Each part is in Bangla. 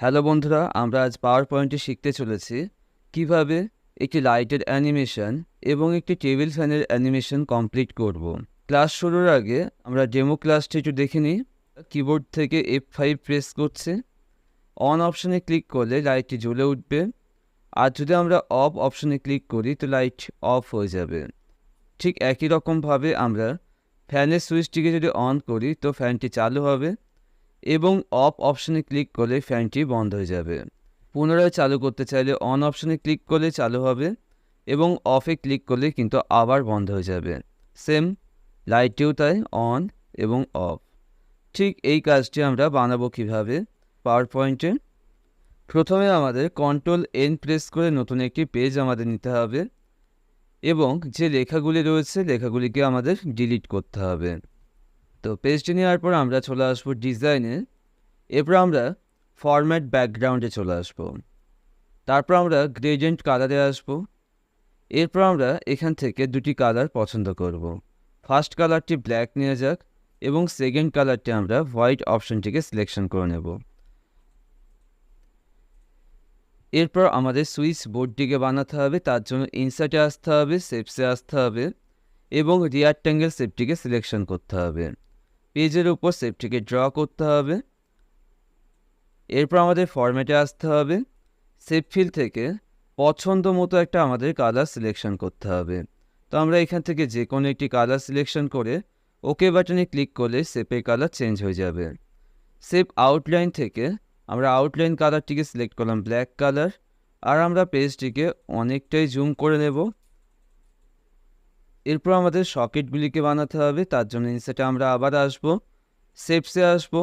হ্যালো বন্ধুরা, আমরা আজ পাওয়ার পয়েন্টে শিখতে চলেছি কীভাবে একটি লাইটের অ্যানিমেশন এবং একটি টেবিল ফ্যানের অ্যানিমেশন কমপ্লিট করব। ক্লাস শুরুর আগে আমরা ডেমো ক্লাসটি একটু দেখে নিই। কিবোর্ড থেকে এফ ফাইভ প্রেস করছে। অন অপশনে ক্লিক করলে লাইটটি জ্বলে উঠবে। আর যদি আমরা অফ অপশনে ক্লিক করি, তো লাইট অফ হয়ে যাবে। ঠিক একই রকমভাবে আমরা ফ্যানের সুইচটিকে যদি অন করি, তো ফ্যানটি চালু হবে। এবং অফ অপশনে ক্লিক করলে ফ্যানটি বন্ধ হয়ে যাবে। পুনরায় চালু করতে চাইলে অন অপশনে ক্লিক করলে চালু হবে এবং অফে ক্লিক করলে কিন্তু আবার বন্ধ হয়ে যাবে। সেম, লাইটটিও তাই অন এবং অফ। ঠিক এই কাজটি আমরা বানাবো কীভাবে? পাওয়ার পয়েন্টে প্রথমে আমাদের কন্ট্রোল এন প্রেস করে নতুন একটি পেজ আমাদের নিতে হবে এবং যে লেখাগুলি রয়েছে লেখাগুলিকে আমাদের ডিলিট করতে হবে। তো পেজটি নেওয়ার পর আমরা চলে আসব ডিজাইনে এরপর আমরা ফরম্যাট ব্যাকগ্রাউন্ডে চলে আসব। তারপর আমরা গ্রেডিয়েন্ট কালারে আসব। এরপর আমরা এখান থেকে দুটি কালার পছন্দ করব। ফার্স্ট কালারটি ব্ল্যাক নিয়ে যাক এবং সেকেন্ড কালারটি আমরা হোয়াইট অপশনটিকে সিলেকশন করে নেব। এরপর আমাদের সুইচ বোর্ডটিকে বানাতে হবে, তার জন্য ইনসার্টে আসতে হবে সেপসে আসতে হবে এবং রিয়ারট্যাঙ্গেল সেপটিকে সিলেকশন করতে হবে। পেজের উপর সেপটিকে ড্র করতে হবে। এরপর আমাদের ফরম্যাটে আসতে হবে। সেপ ফিল থেকে পছন্দ মতো একটা আমাদের কালার সিলেকশন করতে হবে। তো আমরা এখান থেকে যে কোনো একটি কালার সিলেকশন করে ওকে বাটনে ক্লিক করলে সেপের কালার চেঞ্জ হয়ে যাবে। সেপ আউটলাইন থেকে আমরা আউটলাইন কালারটিকে সিলেক্ট করলাম ব্ল্যাক কালার আর আমরা পেজটিকে অনেকটাই জুম করে নেব। এরপর আমাদের সকেটগুলিকে বানাতে হবে, তার জন্য ইনসেটে আমরা আবার আসব সেপসে আসব,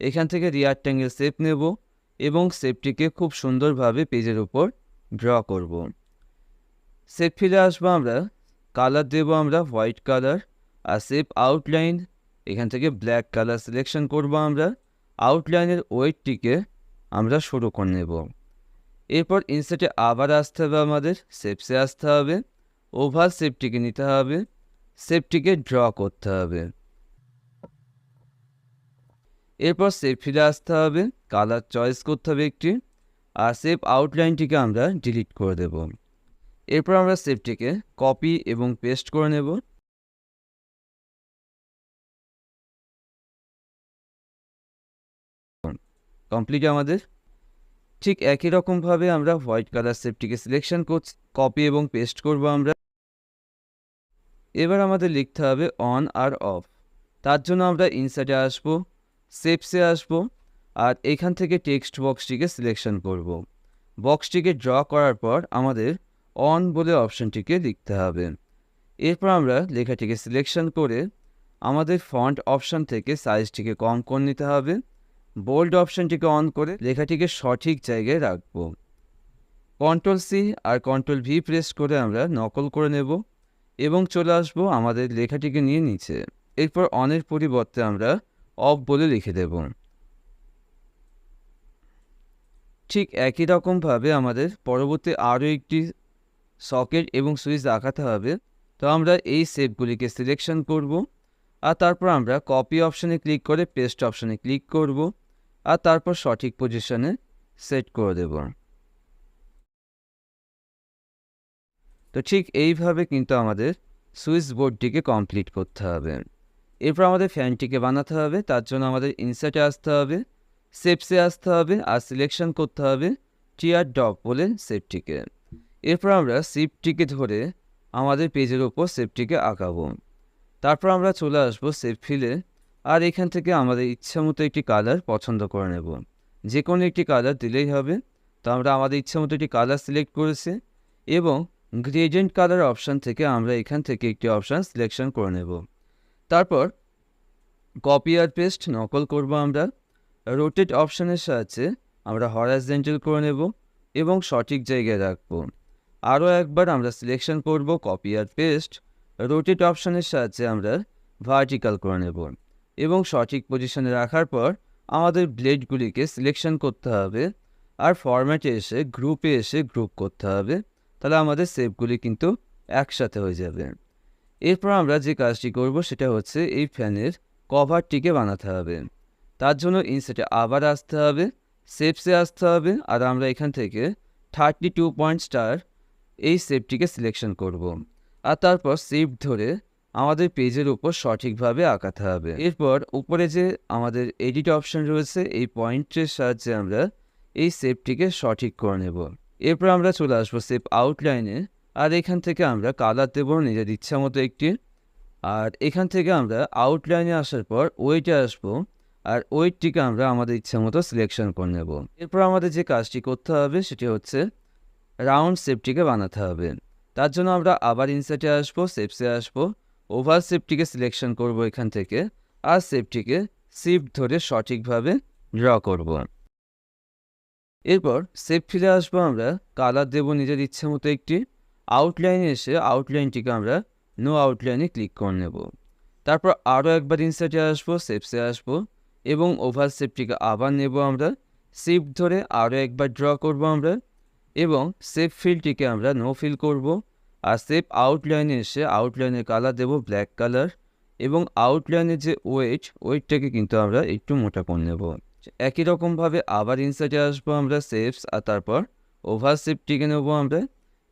এখান থেকে রিয়ার রিয়ারট্যাঙ্গেল সেপ নেব এবং সেপটিকে খুব সুন্দরভাবে পেজের উপর ড্র করব। সেপ ফিরে আসব আমরা কালার দেব আমরা হোয়াইট কালার আর সেপ আউটলাইন এখান থেকে ব্ল্যাক কালার সিলেকশন করব আমরা আউটলাইনের ওয়েটটিকে আমরা শুরু করে নেব। এরপর ইনসেটে আবার আসতে হবে আমাদের সেপসে আসতে হবে। ওভার সেপটিকে নিতে হবে সেপটিকে ড্র করতে হবে। এরপর সেপ ফিরে আসতে হবে কালার চয়েস করতে হবে একটি, আর সেপ আউটলাইনটিকে আমরা ডিলিট করে দেব। এরপর আমরা সেপটিকে কপি এবং পেস্ট করে নেব। কমপ্লিট আমাদের ঠিক একই রকমভাবে আমরা হোয়াইট কালার সেপটিকে সিলেকশন করছি কপি এবং পেস্ট করব আমরা। এবার আমাদের লিখতে হবে অন আর অফ তার জন্য আমরা ইনসার্টে আসব সেপসে আসব, আর এখান থেকে টেক্সট বক্সটিকে সিলেকশন করব। বক্সটিকে ড্র করার পর আমাদের অন বলে অপশনটিকে লিখতে হবে। এরপর আমরা লেখাটিকে সিলেকশন করে আমাদের ফন্ট অপশন থেকে সাইজটিকে কম করে নিতে হবে। বোল্ড অপশনটিকে অন করে লেখাটিকে সঠিক জায়গায় রাখব। কন্ট্রোল সি আর কন্ট্রোল ভি প্রেস করে আমরা নকল করে নেব। এবং চলে আসব আমাদের লেখাটিকে নিয়ে নিচে। এরপর অনের পরিবর্তে আমরা অফ বলে লিখে দেব। ঠিক একই রকমভাবে আমাদের পরবর্তী আরও একটি সকেট এবং সুইচ দেখাতে হবে। তো আমরা এই সেপগুলিকে সিলেকশন করব। আর তারপর আমরা কপি অপশানে ক্লিক করে পেস্ট অপশানে ক্লিক করব। আর তারপর সঠিক পজিশনে সেট করে দেব। তো ঠিক এইভাবে কিন্তু আমাদের সুইচ বোর্ডটিকে কমপ্লিট করতে হবে। এরপর আমাদের ফ্যানটিকে বানাতে হবে, তার জন্য আমাদের ইনসার্টে আসতে হবে সেপসে আসতে হবে, আর সিলেকশন করতে হবে টিয়ার ডপ বলে সেপটিকে এরপর আমরা সেপটিকে ধরে আমাদের পেজের ওপর সেপটিকে আঁকাবো। তারপর আমরা চলে আসব সেপ ফিলে আর এখান থেকে আমাদের ইচ্ছা মতো একটি কালার পছন্দ করে নেব। যে কোনো একটি কালার দিলেই হবে। তো আমরা আমাদের ইচ্ছা মতো একটি কালার সিলেক্ট করেছি, এবং গ্রেডিয়েন্ট কালার অপশান থেকে আমরা এখান থেকে একটি অপশান সিলেকশন করে নেব। তারপর কপি আর পেস্ট নকল করব আমরা। রোটেট অপশানের সাহায্যে আমরা হরাইজেন্টাল করে নেব এবং সঠিক জায়গায় রাখব। আরও একবার আমরা সিলেকশন করব কপি আর পেস্ট রোটেট অপশানের সাহায্যে আমরা ভার্টিক্যাল করে নেব এবং সঠিক পজিশনে রাখার পর আমাদের ব্লেডগুলিকে সিলেকশন করতে হবে। আর ফরম্যাটে এসে গ্রুপে এসে গ্রুপ করতে হবে। তাহলে আমাদের সেপগুলি কিন্তু একসাথে হয়ে যাবে। এরপর আমরা যে কাজটি করব সেটা হচ্ছে এই ফ্যানের কভারটিকে বানাতে হবে। তার জন্য ইনসেটে আবার আসতে হবে সেপসে আসতে হবে আর আমরা এখান থেকে থার্টি টু পয়েন্ট স্টার এই সেপটিকে সিলেকশন করব। আর তারপর সেপ ধরে আমাদের পেজের উপর সঠিকভাবে আঁকাতে হবে। এরপর উপরে যে আমাদের এডিট অপশন রয়েছে, এই পয়েন্টের সাহায্যে আমরা এই সেপটিকে সঠিক করে নেব। এরপর আমরা চলে আসব সেপ আউটলাইনে আর এখান থেকে আমরা কালার দেবো নিজের ইচ্ছা মতো একটি। আর এখান থেকে আমরা আউটলাইনে আসার পর ওয়েটে আসব। আর ওয়েটটিকে আমরা আমাদের ইচ্ছা মতো সিলেকশন করে নেব। এরপর আমাদের যে কাজটি করতে হবে সেটি হচ্ছে রাউন্ড শেপটিকে বানাতে হবে। তার জন্য আমরা আবার ইনসার্টে আসব শেপসে আসব। ওভার শেপটিকে সিলেকশন করব এখান থেকে। আর শেপটিকে শিফট ধরে সঠিকভাবে ড্র করব। এরপর শেপ ফিরে আসব আমরা কালার দেবো নিজের ইচ্ছে মতো একটি। আউটলাইনে এসে আউটলাইনটিকে আমরা নো আউটলাইনে ক্লিক করে নেব। তারপর আরও একবার ইনসার্টে আসব শেপসে আসব এবং ওভার শেপটিকে আবার নেব আমরা। শিফট ধরে আরও একবার ড্র করব আমরা এবং সেপ ফিলটিকে আমরা নো ফিল করব। আর সেপ আউটলাইনে এসে আউটলাইনের কালার দেব ব্ল্যাক কালার এবং আউটলাইনের যে ওয়েট ওয়েটটাকে কিন্তু আমরা একটু মোটা করে নেব। একই রকমভাবে আবার ইনসার্টে আসব আমরা সেপস আর তারপর ওভার শেপটিকে নেব আমরা।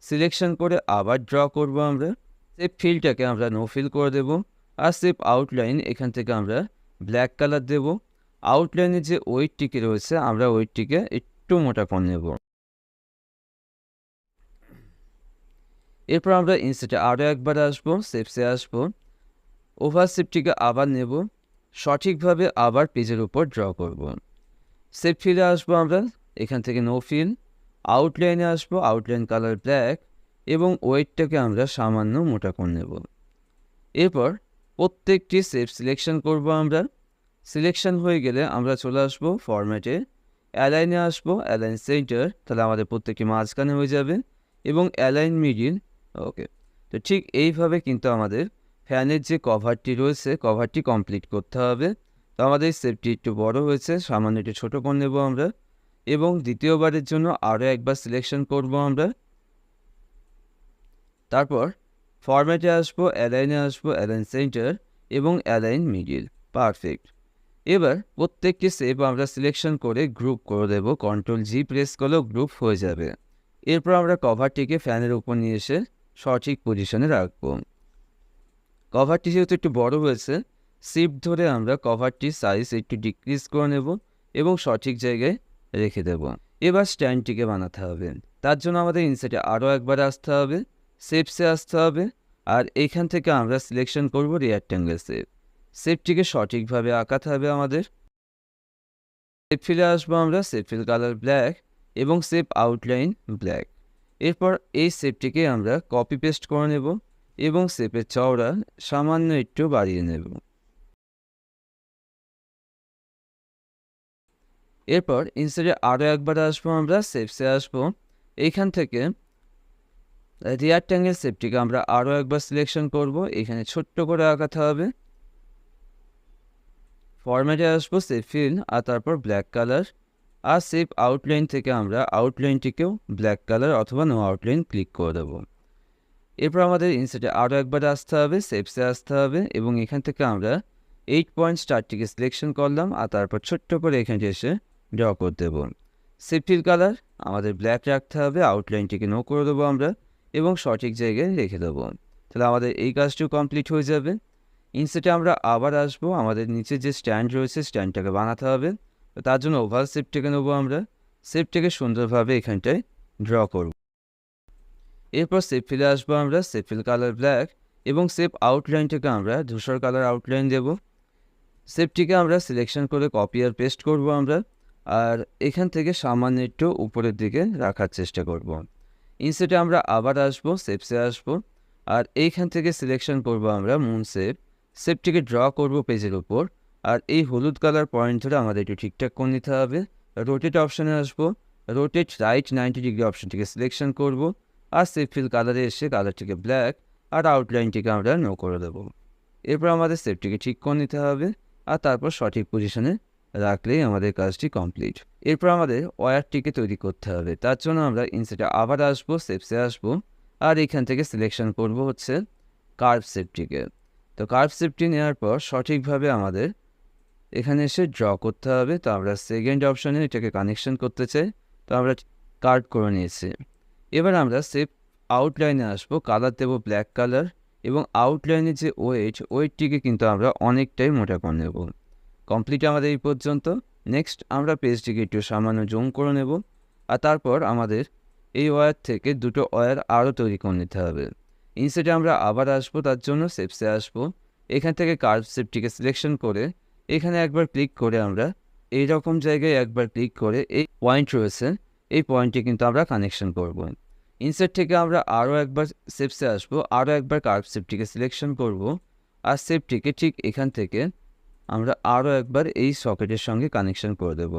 সিলেকশন করে আবার ড্র করব আমরা। সেপ ফিলটাকে আমরা নো ফিল করে দেব। আর সেপ আউটলাইন এখান থেকে আমরা ব্ল্যাক কালার দেব। আউটলাইনে যে ওয়েটটিকে রয়েছে, আমরা ওয়েটটিকে একটু মোটা করে নেব। এরপর আমরা ইনসেটে আরও একবার আসব সেপসে আসব। ওভার সেপটিকে আবার নেব। সঠিকভাবে আবার পেজের উপর ড্র করব। সেপ ফিলে আসব আমরা, এখান থেকে নো ফিল আউটলাইনে আসব আউটলাইন কালার ব্ল্যাক এবং ওয়েটটাকে আমরা সামান্য মোটা করে নেব। এরপর প্রত্যেকটি সেপ সিলেকশন করব আমরা। সিলেকশন হয়ে গেলে আমরা চলে আসব ফরম্যাটে অ্যালাইনে আসব অ্যালাইন সেন্টার তাহলে আমাদের প্রত্যেকটি মাঝখানে হয়ে যাবে, এবং অ্যালাইন মিডিল ওকে তো ঠিক এইভাবে কিন্তু আমাদের ফ্যানের যে কভারটি রয়েছে, কভারটি কমপ্লিট করতে হবে। তো আমাদের সেপটি একটু বড় হয়েছে, সামান্য একটু ছোটো করে নেব আমরা। এবং দ্বিতীয়বারের জন্য আরও একবার সিলেকশন করব আমরা। তারপর ফরম্যাটে আসব অ্যালাইনে আসব অ্যালাইন সেন্টার এবং অ্যালাইন মিডিল পারফেক্ট এবার প্রত্যেকটি সেপ আমরা সিলেকশন করে গ্রুপ করে দেবো। কন্ট্রোল জি প্রেস করলেও গ্রুপ হয়ে যাবে। এরপর আমরা কভারটিকে ফ্যানের উপর নিয়ে এসে সঠিক পজিশনে রাখব। কভারটি যেহেতু একটু বড় হয়েছে শিফট ধরে আমরা কভারটির সাইজ একটু ডিক্রিজ করে নেব এবং সঠিক জায়গায় রেখে দেব। এবার স্ট্যান্ডটিকে বানাতে হবে। তার জন্য আমাদের ইনসেটে আরও একবার আসতে হবে সেপসে আসতে হবে আর এইখান থেকে আমরা সিলেকশন করব রিয়াক্ট্যাঙ্গেল সেপ সেপটিকে সঠিকভাবে আঁকাতে হবে আমাদের। সেপ ফিলে আসব আমরা সেপ ফিল কালার ব্ল্যাক এবং সেপ আউটলাইন ব্ল্যাক এরপর এই সেপটিকে আমরা কপি পেস্ট করে নেব। এবং সেপের চওড়া সামান্য একটু বাড়িয়ে নেব। এরপর ইনসাইডে আরও একবার আসব আমরা সেপসে আসব। এইখান থেকে রিয়ার রিয়াক্ট্যাঙ্গেল সেপটিকে আমরা আরও একবার সিলেকশন করব। এখানে ছোট্ট করে আঁকাতে হবে। ফরম্যাটে আসব সেফ ফিল আর তারপর ব্ল্যাক কালার আর সেভ আউটলাইন থেকে আমরা আউটলাইনটিকেও ব্ল্যাক কালার অথবা নো আউটলাইন ক্লিক করে দেবো। এরপর আমাদের ইনসেটে আরও একবার আসতে হবে সেপসে আসতে হবে এবং এখান থেকে আমরা এইট পয়েন্ট স্টারটিকে সিলেকশন করলাম আর তারপর ছোট্ট করে এখানে এসে ড্র করে দেবো। সেফটির কালার আমাদের ব্ল্যাক রাখতে হবে আউটলাইনটিকে নো করে দেবো আমরা এবং সঠিক জায়গায় রেখে দেবো। তাহলে আমাদের এই কাজটিও কমপ্লিট হয়ে যাবে। ইনসেটে আমরা আবার আসব, আমাদের নিচে যে স্ট্যান্ড রয়েছে স্ট্যান্ডটাকে বানাতে হবে। তার জন্য ওভার শেপটাকে নেব আমরা। শেপটাকে সুন্দরভাবে এখানটায় ড্র করব। এরপর সেপ ফিলে আসব আমরা সেপ ফিল কালার ব্ল্যাক এবং সেপ আউটলাইনটাকে আমরা ধূসর কালার আউটলাইন দেব। সেপটিকে আমরা সিলেকশন করে কপি আর পেস্ট করব আমরা আর এখান থেকে সামান্য একটু উপরের দিকে রাখার চেষ্টা করব। ইনসেটে আমরা আবার আসব সেপসে আসব আর এইখান থেকে সিলেকশন করব আমরা মুন সেপ সেপটিকে ড্র করব পেজের উপর আর এই হলুদ কালার পয়েন্ট ধরে আমাদের একটু ঠিকঠাক করে নিতে হবে। রোটেট অপশানে আসব রোটেট রাইট নাইনটি ডিগ্রি অপশানটিকে সিলেকশন করব। আর সেফ ফিল কালারে এসে কালারটিকে ব্ল্যাক আর আউটলাইনটিকে আমরা নো করে দেবো এরপর আমাদের সেপটিকে ঠিক করে নিতে হবে আর তারপর সঠিক পজিশনে রাখলেই আমাদের কাজটি কমপ্লিট এরপর আমাদের ওয়্যারটিকে তৈরি করতে হবে তার জন্য আমরা ইনসেটে আবার আসব সেপসে আসব আর এখান থেকে সিলেকশন করব হচ্ছে কার্ভ সেপটিকে তো কার্ভ সেপটি নেওয়ার পর সঠিকভাবে আমাদের এখানে এসে ড্র করতে হবে তো আমরা সেকেন্ড অপশানে এটাকে কানেকশন করতে চাই তো আমরা কার্ড করে নিয়েছি এবার আমরা সেভ আউটলাইনে আসব কালার দেবো ব্ল্যাক কালার এবং আউটলাইনে যে ওয়েট ওয়েটটিকে কিন্তু আমরা অনেকটাই মোটা করে নেব। কমপ্লিট আমাদের এই পর্যন্ত। নেক্সট আমরা পেজটিকে একটু সামান্য জুম করে নেব আর তারপর আমাদের এই ওয়ার থেকে দুটো ওয়ার আরও তৈরি করে নিতে হবে। ইনসেটে আমরা আবার আসব, তার জন্য সেপসে আসব। এখান থেকে কার্ভ সেপটিকে সিলেকশন করে এখানে একবার ক্লিক করে আমরা এই রকম জায়গায় একবার ক্লিক করে এই পয়েন্ট রয়েছে, এই পয়েন্টে কিন্তু আমরা কানেকশন করব। ইনসেট থেকে আমরা আরও একবার সেপসে আসব আরও একবার কার্ভ সেপটিকে সিলেকশন করব, আর সেপটিকে ঠিক এখান থেকে আমরা আরও একবার এই সকেটের সঙ্গে কানেকশন করে দেব।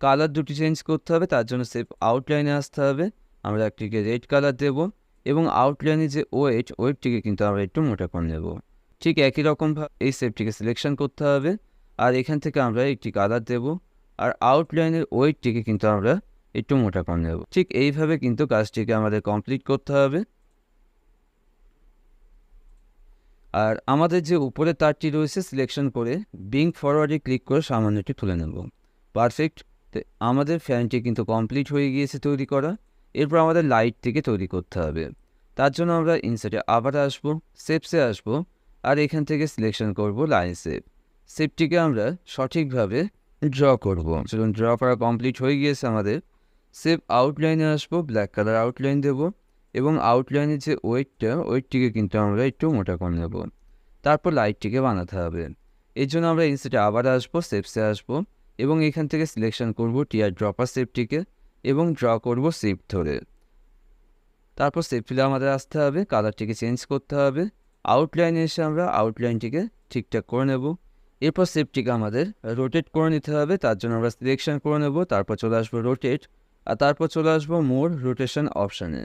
কালার দুটি চেঞ্জ করতে হবে, তার জন্য সেপ আউটলাইনে আসতে হবে, আমরা একটিকে রেড কালার দেব এবং আউটলাইনে যে ওয়েট ওয়েটটিকে কিন্তু আমরা একটু মোটা করে নেব। ঠিক একই রকমভাবে এই সেপটিকে সিলেকশন করতে হবে, আর এখান থেকে আমরা একটি কালার দেব, আর আউটলাইনের ওয়েটটিকে কিন্তু আমরা একটু মোটা করে নেব। ঠিক এইভাবে কিন্তু কাজটিকে আমাদের কমপ্লিট করতে হবে। আর আমাদের যে উপরে তারটি রয়েছে সিলেকশন করে বিং ফরওয়ার্ডে ক্লিক করে সামান্য একটু তুলে নেব। পারফেক্ট আমাদের ফ্যানটি কিন্তু কমপ্লিট হয়ে গিয়েছে তৈরি করা। এরপর আমাদের লাইট থেকে তৈরি করতে হবে। তার জন্য আমরা ইনসাইটে আবার আসব সেপসে আসব, আর এখান থেকে সিলেকশন করব লাইন সেপ সেপটিকে আমরা সঠিকভাবে ড্র করব। চলুন ড্র করা কমপ্লিট হয়ে গিয়েছে আমাদের। সেপ আউটলাইনে আসব ব্ল্যাক কালার আউটলাইন দেব এবং আউটলাইনের যে ওয়েটটা, ওয়েটটিকে কিন্তু আমরা একটু মোটা করে নেব। তারপর লাইটটিকে বানাতে হবে। এর জন্য আমরা ইনসেটে আবার আসব সেপসে আসব এবং এখান থেকে সিলেকশন করব টিয়ার ড্রপার সেপটিকে এবং ড্র করব সেপ ধরে। তারপর সেপ ফিলে আমাদের আসতে হবে কালারটিকে চেঞ্জ করতে হবে। আউটলাইনে এসে আমরা আউটলাইনটিকে ঠিকঠাক করে নেব। এরপর সেপটিকে আমাদের রোটেট করে নিতে হবে, তার জন্য আমরা সিলেকশন করে নেব, তারপর চলে আসব রোটেট আর তারপর চলে আসব মোর রোটেশন অপশানে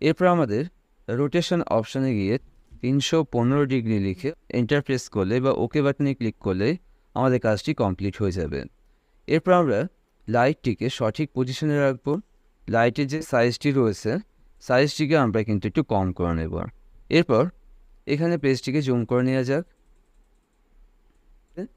এরপর আমাদের রোটেশন অপশানে গিয়ে তিনশো পনেরো ডিগ্রি লিখে এন্টারপ্রেস করলে বা ওকে বাটনে ক্লিক করলে আমাদের কাজটি কমপ্লিট হয়ে যাবে। এরপর আমরা লাইটটিকে সঠিক পজিশনে রাখব। লাইটের যে সাইজটি রয়েছে সাইজটিকে আমরা কিন্তু একটু কম করে নেব। এরপর এখানে পেজটিকে জুম করে নেওয়া যাক।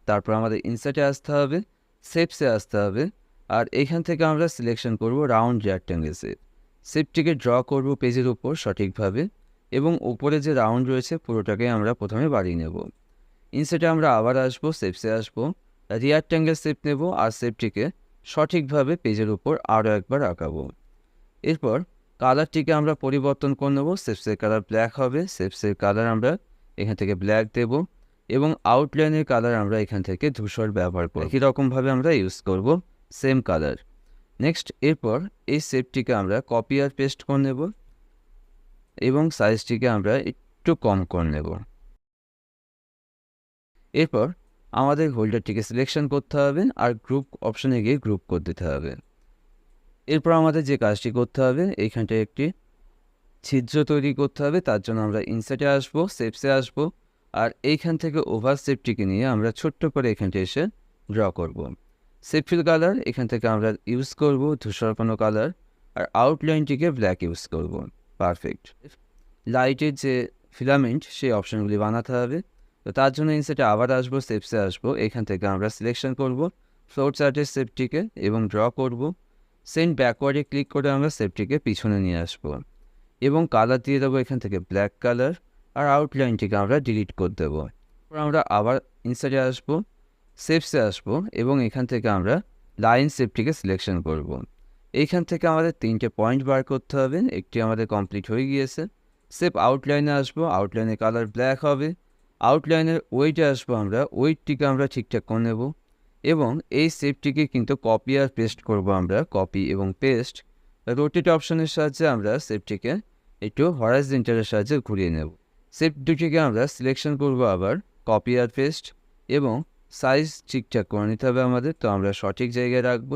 তারপর আমাদের ইনসার্টে আসতে হবে সেপসে আসতে হবে। আর এখান থেকে আমরা সিলেকশন করব রাউন্ড রেক্ট্যাঙ্গেল সেপ সেপটিকে ড্র করব পেজের উপর সঠিকভাবে এবং উপরে যে রাউন্ড রয়েছে পুরোটাকে আমরা প্রথমে বাড়িয়ে নেব। ইনসেটে আমরা আবার আসব সেপসে আসব রিয়াক্ট্যাঙ্গেল সেপ নেব আর সেপটিকে সঠিকভাবে পেজের উপর আরও একবার আঁকাবো। এরপর কালারটিকে আমরা পরিবর্তন করে নেব সেপসের কালার ব্ল্যাক হবে সেপসের কালার আমরা এখান থেকে ব্ল্যাক দেব এবং আউটলাইনের কালার আমরা এখান থেকে ধূসর ব্যবহার করব। একই রকমভাবে আমরা ইউজ করব। সেম কালার নেক্সট এরপর এই সেপটিকে আমরা কপি আর পেস্ট করে নেব এবং সাইজটিকে আমরা একটু কম করে নেব। এরপর আমাদের হোল্ডারটিকে সিলেকশন করতে হবে আর গ্রুপ অপশনে গিয়ে গ্রুপ করে দিতে হবে। এরপর আমাদের যে কাজটি করতে হবে এইখানটায় একটি ছিদ্র তৈরি করতে হবে, তার জন্য আমরা ইনসার্টে আসব সেপসে আসব, আর এইখান থেকে ওভার সেপটিকে নিয়ে আমরা ছোট্ট করে এখানটা এসে ড্র করব। সেপফিল কালার এখান থেকে আমরা ইউজ করব ধূসর কোনো কালার আর আউটলাইনটিকে ব্ল্যাক ইউজ করব পারফেক্ট লাইটের যে ফিলামেন্ট সেই অপশানগুলি বানাতে হবে। তো তার জন্য ইনসেটে আবার আসব সেপসে আসব। এখান থেকে আমরা সিলেকশন করব ফ্লোর চার্টের সেপটিকে এবং ড্র করব। সেন্ট ব্যাকওয়ার্ডে ক্লিক করে আমরা সেপটিকে পিছনে নিয়ে আসব। এবং কালার দিয়ে দেবো এখান থেকে ব্ল্যাক কালার আর আউটলাইনটিকে আমরা ডিলিট করে দেবো। আমরা আবার ইনসাইডে আসব। সেপসে আসব এবং এখান থেকে আমরা লাইন সেপটিকে সিলেকশন করব। এইখান থেকে আমাদের তিনটে পয়েন্ট বার করতে হবে, একটি আমাদের কমপ্লিট হয়ে গিয়েছে। সেপ আউটলাইনে আসব আউটলাইনের কালার ব্ল্যাক হবে। আউটলাইনের ওয়েটে আসব আমরা ওয়েটটিকে আমরা ঠিকঠাক করে নেব এবং এই সেপটিকে কিন্তু কপি আর পেস্ট করব আমরা কপি এবং পেস্ট রোটেট অপশনের সাহায্যে আমরা সেপটিকে একটু হরাইজেন্টালের সাহায্যে ঘুরিয়ে নেব। সেপ দুটিকে আমরা সিলেকশন করব আবার কপি আর পেস্ট এবং সাইজ ঠিকঠাক করে নিতে হবে আমাদের, তো আমরা সঠিক জায়গায় রাখব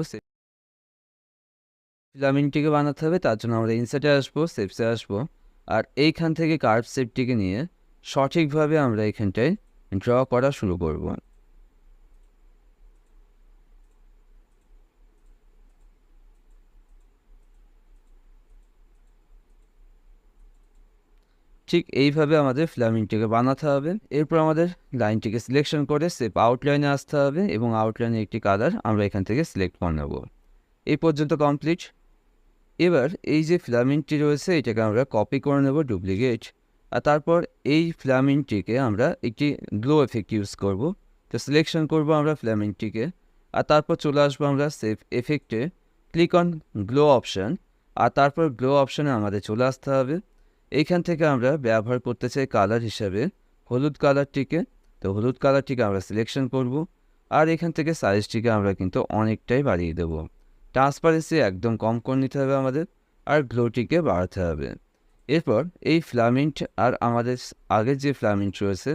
ফিলামেন্টটিকে বানাতে হবে, তার জন্য আমরা ইনসেটে আসব সেপসে আসব, আর এইখান থেকে কার্ভ সেপটিকে নিয়ে সঠিকভাবে আমরা এখানটায় ড্র করা শুরু করব। ঠিক এইভাবে আমাদের ফ্ল্যামিংটিকে বানাতে হবে। এরপর আমাদের লাইনটিকে সিলেকশন করে সেপ আউটলাইনে আসতে হবে এবং আউটলাইনে একটি কালার আমরা এখান থেকে সিলেক্ট করে নেব। এই পর্যন্ত কমপ্লিট এবার এই যে ফ্ল্যামিংটি রয়েছে, এটাকে আমরা কপি করে নেব ডুপ্লিকেট আর তারপর এই ফ্ল্যামিংটিকে আমরা একটি গ্লো এফেক্ট ইউজ করব। তো সিলেকশন করব আমরা ফ্ল্যামিংটিকে আর তারপর চলে আসব আমরা সেফ এফেক্টে ক্লিক অন গ্লো অপশান আর তারপর গ্লো অপশানে আমাদের চলে আসতে হবে। এইখান থেকে আমরা ব্যবহার করতে চাই কালার হিসাবে। হলুদ কালারটিকে তো হলুদ কালারটিকে আমরা সিলেকশন করব। আর এখান থেকে সাইজটিকে আমরা কিন্তু অনেকটাই বাড়িয়ে দেবো। ট্রান্সপারেন্সি একদম কম করে নিতে হবে আমাদের, আর গ্লোটিকে বাড়াতে হবে। এরপর এই ফ্লামিন্ট আর আমাদের আগের যে ফ্লামিন্ট রয়েছে,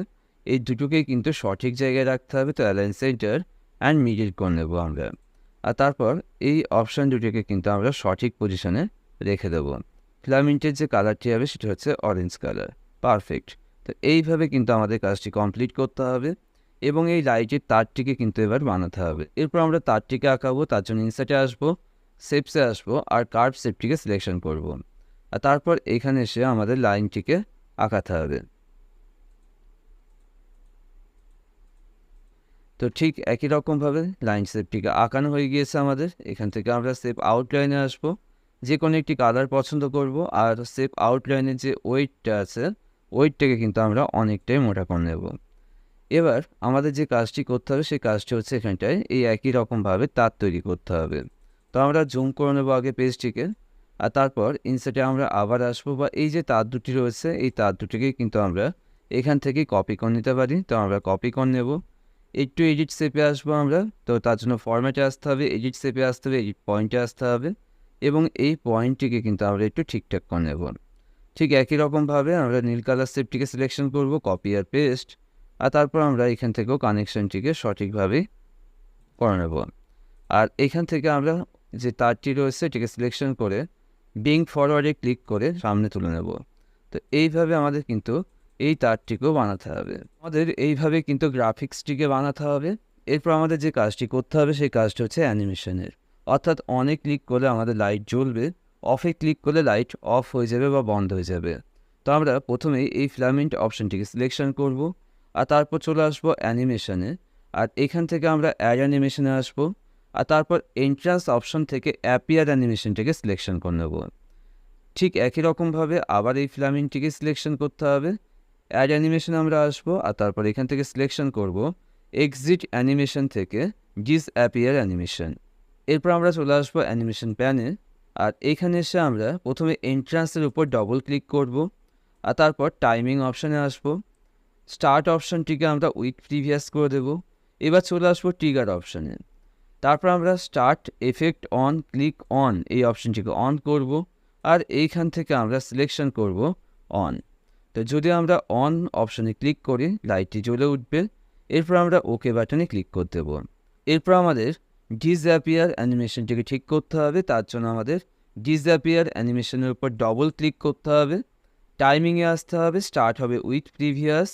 এই দুটোকেই কিন্তু সঠিক জায়গায় রাখতে হবে, তো অ্যালাইন সেন্টার অ্যান্ড মিডিল করে নেব আমরা। আর তারপর এই অপশান দুটিকে কিন্তু আমরা সঠিক পজিশনে রেখে দেবো। ফ্লামিন্টের যে কালারটি হবে সেটা হচ্ছে অরেঞ্জ কালার পারফেক্ট তো এইভাবে কিন্তু আমাদের কাজটি কমপ্লিট করতে হবে এবং এই লাইটের তারটিকে কিন্তু এবার বানাতে হবে। এরপর আমরা তারটিকে আঁকাবো, তার জন্য ইনসার্টে আসব শেপসে আসব আর কার্ভ শেপটিকে সিলেকশন করব। আর তারপর এখানে এসে আমাদের লাইনটিকে আঁকাতে হবে। তো ঠিক একই রকমভাবে লাইন শেপটিকে আঁকানো হয়ে গিয়েছে আমাদের। এখান থেকে আমরা শেপ আউটলাইনে আসব। যে কোনো একটি কালার পছন্দ করব আর শেপ আউটলাইনের যে ওয়েটটা আছে ওয়েটটাকে কিন্তু আমরা অনেকটাই মোটা করে নেব। এবার আমাদের যে কাজটি করতে হবে, সেই কাজটি হচ্ছে এখানটায় এই একই রকমভাবে তার তৈরি করতে হবে। তো আমরা জুম করে নেব আগে পেজটিকে আর তারপর ইনসার্টে আমরা আবার আসব বা এই যে তার দুটি রয়েছে, এই তার দুটিকে কিন্তু আমরা এখান থেকে কপি করে নিতে পারি। তো আমরা কপি করে নেব। একটু এডিট শেপে আসব আমরা, তো তার জন্য ফরম্যাটে আসতে হবে এডিট শেপে আসতে হবে এডিট পয়েন্টে আসতে হবে। এবং এই পয়েন্টটিকে কিন্তু আমরা একটু ঠিকঠাক করে নেব। ঠিক একই রকমভাবে আমরা নীল কালার শেপটিকে সিলেকশন করব কপি আর পেস্ট আর তারপর আমরা এখান থেকেও কানেকশনটিকে সঠিকভাবে করে নেব। আর এখান থেকে আমরা যে তারটি রয়েছে, এটিকে সিলেকশন করে বিং ফরওয়ার্ডে ক্লিক করে সামনে তুলে নেব। তো এইভাবে আমাদের কিন্তু এই তারটিকেও বানাতে হবে। আমাদের এইভাবে কিন্তু গ্রাফিক্সটিকে বানাতে হবে। এরপর আমাদের যে কাজটি করতে হবে, সেই কাজটি হচ্ছে অ্যানিমেশনের অর্থাৎ অনে ক্লিক করলে আমাদের লাইট জ্বলবে অফে ক্লিক করলে লাইট অফ হয়ে যাবে বা বন্ধ হয়ে যাবে। তো আমরা প্রথমেই এই ফ্ল্যামিন্ট অপশানটিকে সিলেকশন করব, আর তারপর চলে আসব অ্যানিমেশনে আর এখান থেকে আমরা অ্যাড অ্যানিমেশনে আসব, আর তারপর এন্ট্রান্স অপশন থেকে অ্যাপিয়ার অ্যানিমেশনটিকে সিলেকশন করে নেব। ঠিক একই রকমভাবে আবার এই ফ্ল্যামিংটিকে সিলেকশন করতে হবে। অ্যাড অ্যানিমেশনে আমরা আসব, আর তারপর এখান থেকে সিলেকশন করব এক্সিট অ্যানিমেশন থেকে ডিস অ্যাপিয়ার অ্যানিমেশন এরপর আমরা চলে আসব অ্যানিমেশন প্যানে আর এখানে এসে আমরা প্রথমে এন্ট্রান্সের উপর ডবল ক্লিক করব। আর তারপর টাইমিং অপশানে আসব। স্টার্ট অপশানটিকে আমরা উইথ প্রিভিয়াস করে দেব। এবার চলে আসব ট্রিগার অপশানে তারপর আমরা start effect on click on এই অপশানটিকে অন করব। আর এইখান থেকে আমরা সিলেকশন করব অন তো যদি আমরা অন অপশানে ক্লিক করি লাইটটি জ্বলে উঠবে। এরপর আমরা ওকে বাটনে ক্লিক করে দেব। এরপর আমাদের ডিসঅ্যাপিয়ার অ্যানিমেশনটিকে ঠিক করতে হবে, তার জন্য আমাদের ডিসঅ্যাপিয়ার অ্যানিমেশনের উপর ডবল ক্লিক করতে হবে। টাইমিংয়ে আসতে হবে স্টার্ট হবে উইথ প্রিভিয়াস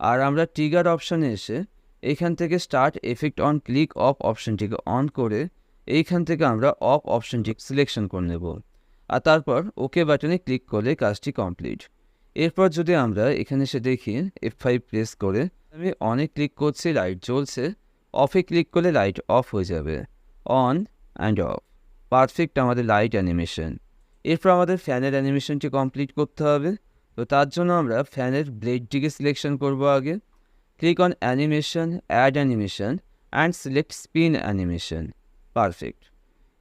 আর আমরা ট্রিগার অপশানে এসে এইখান থেকে start effect on click off অপশানটিকে on করে এইখান থেকে আমরা অফ অপশানটি সিলেকশন করে নেব। আর তারপর ওকে বাটনে ক্লিক করলে কাজটি কমপ্লিট এরপর যদি আমরা এখানে এসে দেখি এফ ফাইভ প্রেস করে, আমি অনে ক্লিক করছি লাইট জ্বলছে। অফে ক্লিক করলে লাইট অফ হয়ে যাবে। On and off. পারফেক্ট আমাদের লাইট অ্যানিমেশন। এরপর আমাদের ফ্যানের অ্যানিমেশনটি কমপ্লিট করতে হবে। তো তার জন্য আমরা ফ্যানের ব্লেডটিকে সিলেকশন করব আগে। Click on animation, add animation and select spin animation. Perfect.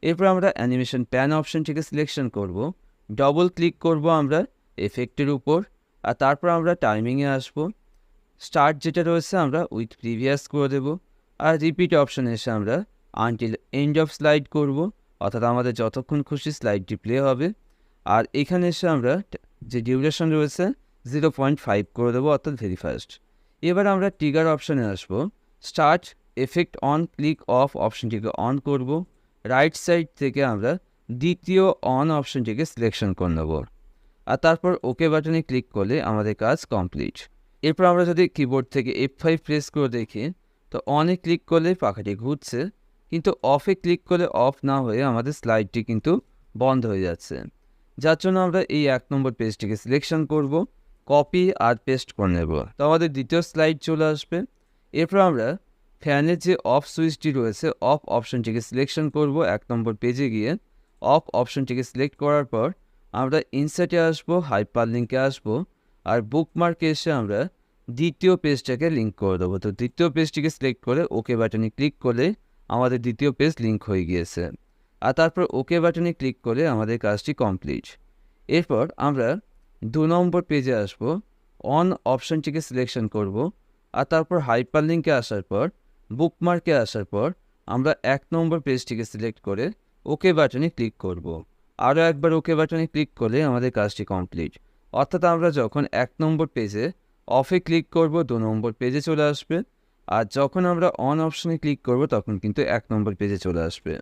এরপর আমরা অ্যানিমেশন প্যান অপশনটিকে সিলেকশন করব। ডবল ক্লিক করব আমরা এফেক্টের উপর। আর তারপর আমরা টাইমিংয়ে আসব। স্টার্ট যেটা রয়েছে আমরা উইথ প্রিভিয়াস করে দেব। আর রিপিট অপশানে এসে আমরা আনটিল এন্ড অফ স্লাইড করব, অর্থাৎ আমাদের যতক্ষণ খুশি স্লাইডটি প্লে হবে। আর এখানে এসে আমরা যে ডিউরেশন রয়েছে জিরো পয়েন্ট ফাইভ করে দেবো, অর্থাৎ ভেরি ফাস্ট এবার আমরা টিগার অপশানে আসব। Start effect on click off অপশনটিকে on করব। রাইট সাইড থেকে আমরা দ্বিতীয় অন অপশনটিকে সিলেকশন করে নেব। আর তারপর ওকে বাটনে ক্লিক করলে আমাদের কাজ কমপ্লিট এরপর আমরা যদি কিবোর্ড থেকে এফ ফাইভ প্রেস করে দেখি তো অনে ক্লিক করলে পাখাটি ঘুরছে, কিন্তু অফে ক্লিক করলে অফ না হয়ে আমাদের স্লাইডটি কিন্তু বন্ধ হয়ে যাচ্ছে। যার জন্য আমরা এই এক নম্বর পেজটিকে সিলেকশন করব কপি আর পেস্ট করে নেব। তো আমাদের দ্বিতীয় স্লাইড চলে আসবে। এরপর আমরা ফ্যানের যে অফ সুইচটি রয়েছে অফ অপশনটিকে সিলেকশন করব এক নম্বর পেজে গিয়ে। অফ অপশনটিকে সিলেক্ট করার পর আমরা ইনসার্টে আসব হাইপার লিঙ্কে আসব, আর বুকমার্কে এসে আমরা দ্বিতীয় পেজটাকে লিঙ্ক করে দেবো। তো দ্বিতীয় পেজটিকে সিলেক্ট করে ওকে বাটনে ক্লিক করলে আমাদের দ্বিতীয় পেজ লিঙ্ক হয়ে গিয়েছে। আর তারপর ওকে বাটনে ক্লিক করে আমাদের কাজটি কমপ্লিট এরপর আমরা দু নম্বর পেজে আসব। অন অপশনটিকে সিলেকশন করব। আর তারপর হাইপার লিঙ্কে আসার পর বুকমার্কে আসার পর আমরা এক নম্বর পেজটিকে সিলেক্ট করে ওকে বাটনে ক্লিক করব। আরও একবার ওকে বাটনে ক্লিক করলে আমাদের কাজটি কমপ্লিট অর্থাৎ আমরা যখন এক নম্বর পেজে অফে ক্লিক করব, দু নম্বর পেজে চলে আসবে। আর যখন আমরা অন অপশনে ক্লিক করব, তখন কিন্তু এক নম্বর পেজে চলে আসবে।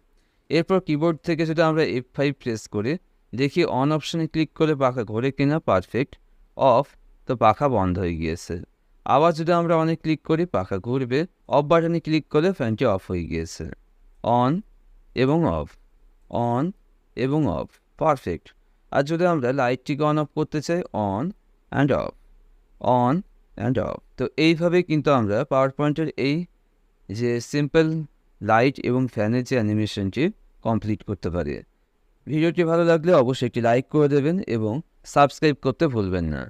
এরপর কিবোর্ড থেকে যদি আমরা এফ ফাইভ প্রেস করে, দেখি অন অপশনে ক্লিক করে পাখা ঘোরে কিনা পারফেক্ট অফ তো পাখা বন্ধ হয়ে গিয়েছে। আবার যদি আমরা অনেক ক্লিক করি, পাখা ঘুরবে অফ বাটনে ক্লিক করলে ফ্যানটি অফ হয়ে গিয়েছে। অন এবং অফ অন এবং অফ পারফেক্ট আর যদি আমরা লাইটটিকে অন অফ করতে চাই on and off on and off তো এইভাবে কিন্তু আমরা পাওয়ার পয়েন্টের এই যে সিম্পল লাইট এবং ফ্যানের যে অ্যানিমেশনটি কমপ্লিট করতে পারি। ভিডিওটি ভালো লাগলে অবশ্যই একটি লাইক করে দেবেন এবং সাবস্ক্রাইব করতে ভুলবেন না।